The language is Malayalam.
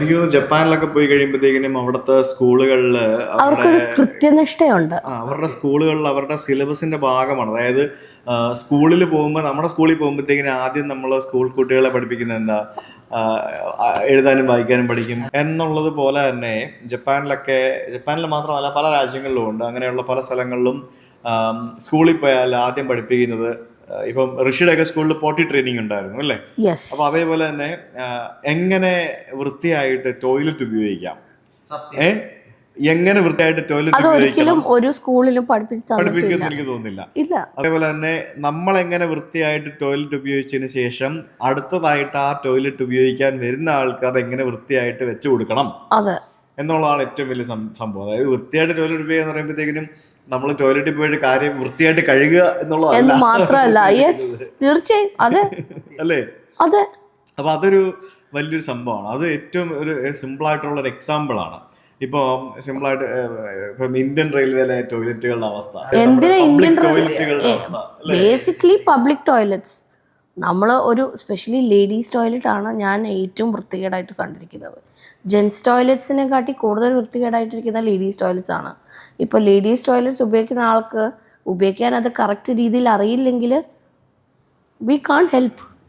എനിക്ക് തോന്നുന്നു ജപ്പാനിലൊക്കെ പോയി കഴിയുമ്പോഴത്തേക്കിനും അവിടുത്തെ സ്കൂളുകളിൽ അവർക്കൊരു കൃത്യനിഷ്ഠയുണ്ട്. അവരുടെ സ്കൂളുകളിൽ അവരുടെ സിലബസിന്റെ ഭാഗമാണ്. അതായത് സ്കൂളിൽ പോകുമ്പോൾ നമ്മുടെ സ്കൂളിൽ പോകുമ്പോഴത്തേക്കിനും ആദ്യം നമ്മൾ സ്കൂൾ കുട്ടികളെ പഠിപ്പിക്കുന്നത് എന്താ? എഴുതാനും വായിക്കാനും പഠിക്കും. എന്നുള്ളത് പോലെ തന്നെ ജപ്പാനിലൊക്കെ ജപ്പാനിൽ മാത്രമല്ല പല രാജ്യങ്ങളിലും ഉണ്ട്. അങ്ങനെയുള്ള പല സ്ഥലങ്ങളിലും സ്കൂളിൽ പോയാൽ ആദ്യം പഠിപ്പിക്കുന്നത് ഇപ്പം ഋഷിയുടെയൊക്കെ സ്കൂളിൽ പോട്ടി ട്രെയിനിങ് ഉണ്ടായിരുന്നു അല്ലേ? അപ്പൊ അതേപോലെ തന്നെ എങ്ങനെ വൃത്തിയായിട്ട് ടോയ്ലറ്റ് ഉപയോഗിക്കാം? ഏ എങ്ങനെ വൃത്തിയായിട്ട് ടോയ്ലറ്റ് ഉപയോഗിക്കാം ഉപയോഗിക്കണം? ഒരു സ്കൂളിലും പഠിപ്പിക്കുന്ന എനിക്ക് തോന്നുന്നില്ല. ഇല്ല. അതേപോലെ തന്നെ നമ്മൾ എങ്ങനെ വൃത്തിയായിട്ട് ടോയ്ലറ്റ് ഉപയോഗിച്ചതിന് ശേഷം അടുത്തതായിട്ട് ആ ടോയ്ലറ്റ് ഉപയോഗിക്കാൻ വരുന്ന ആൾക്ക് അത് എങ്ങനെ വൃത്തിയായിട്ട് വെച്ചു കൊടുക്കണം? അതെ. എന്നുള്ളതാണ് ഏറ്റവും വലിയ സംഭവം. അതായത് വൃത്തിയായിട്ട് ടോയ്ലറ്റ് ഉപയോഗം എന്ന് പറയുമ്പോഴത്തേക്കിനും നമ്മൾ ടോയ്ലറ്റിൽ പോയിട്ട് കാര്യം വൃത്തിയായിട്ട് കഴുകുക എന്ന് എന്നുള്ളതല്ല മാത്രമല്ല. യെസ് തീർച്ചയായും. അതെ അല്ലേ? അതെ അപ്പൊ അതൊരു വലിയൊരു സംഭവമാണ്. അത് ഏറ്റവും ഒരു സിമ്പിൾ ആയിട്ടുള്ള ഒരു എക്സാമ്പിൾ ആണ് ഇപ്പൊ സിമ്പിൾ ആയിട്ട് ഇപ്പം ഇന്ത്യൻ റെയിൽവേയിലെ ടോയ്ലറ്റുകളുടെ അവസ്ഥ. ബേസിക്കലി പബ്ലിക് ടോയ്ലറ്റ്സ് നമ്മൾ ഒരു സ്പെഷ്യലി ലേഡീസ് ടോയ്ലറ്റ് ആണ് ഞാൻ ഏറ്റവും വൃത്തികേടായിട്ട് കണ്ടിരിക്കുന്നത്. ജെൻസ് ടോയ്ലറ്റ്സിനെ കാട്ടി കൂടുതൽ വൃത്തികേടായിട്ടിരിക്കുന്ന ലേഡീസ് ടോയ്ലറ്റ്സ് ആണ്. ഇപ്പോൾ ലേഡീസ് ടോയ്ലറ്റ്സ് ഉപയോഗിക്കുന്ന ആൾക്ക് ഉപയോഗിക്കാൻ അത് കറക്റ്റ് രീതിയിൽ അറിയില്ലെങ്കിൽ വി കാൺ ഹെൽപ്പ്